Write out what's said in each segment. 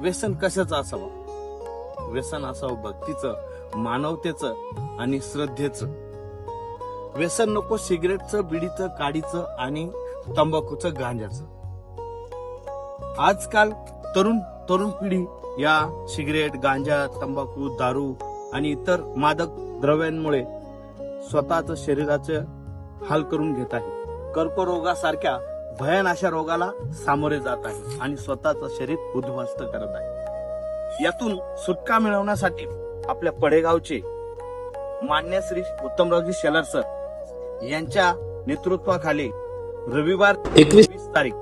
व्यसन कशाचं असावं? व्यसन असावं भक्तीचं मानवतेचं आणि श्रद्धेचं. व्यसन नको सिगरेटचं बिडीचं काडीचं आणि तंबाखूचं गांजाचं आजकाल तरुण तरुण पिढी या सिगरेट गांजा तंबाखू दारू आणि इतर मादक द्रव्यांमुळे स्वतःच शरीराचे हाल करून घेत आहे. कर्करोगासारख्या भयान अशा रोगाला सामोरे जात आहे आणि स्वतःच शरीर उद्ध्वस्त करत आहे. यातून सुटका मिळवण्यासाठी आपल्या पडेगावचे मान्य श्री उत्तमरावजी शेलार सर यांच्या नेतृत्वाखाली रविवार एकवीस तारीख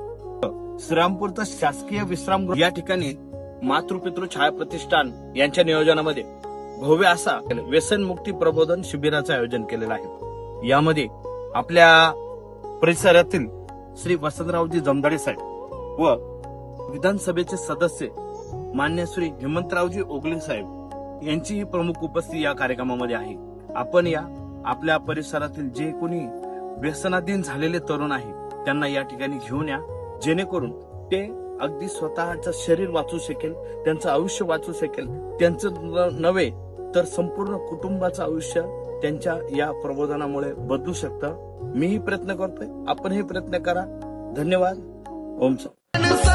श्रीरामपूरचं शासकीय विश्रामगृह या ठिकाणी मातृपितृ छाया प्रतिष्ठान यांच्या नियोजनामध्ये भव्य असा व्यसनमुक्ती प्रबोधन शिबिराचं आयोजन केलेलं आहे. यामध्ये आपल्या परिसरातील श्री वसंतरावजी जमदाडे साहेब व विधानसभेचे सदस्य मान्य श्री हेमंतरावजी ओगले साहेब यांचीही प्रमुख उपस्थिती या कार्यक्रमामध्ये आहे. आपण या आपल्या परिसरातील जे कोणी व्यसनाधीन झालेले तरुण आहे त्यांना या ठिकाणी घेऊन या. जेणेकरून ते अगदी स्वतःचं शरीर वाचू शकेल त्यांचं आयुष्य वाचू शकेल त्यांचं नव्हे तर संपूर्ण कुटुंबाचं आयुष्य त्यांच्या या प्रबोधनामुळे बदलू शकतं. मीही प्रयत्न करतोय. आपणही प्रयत्न करा. धन्यवाद. ओम सर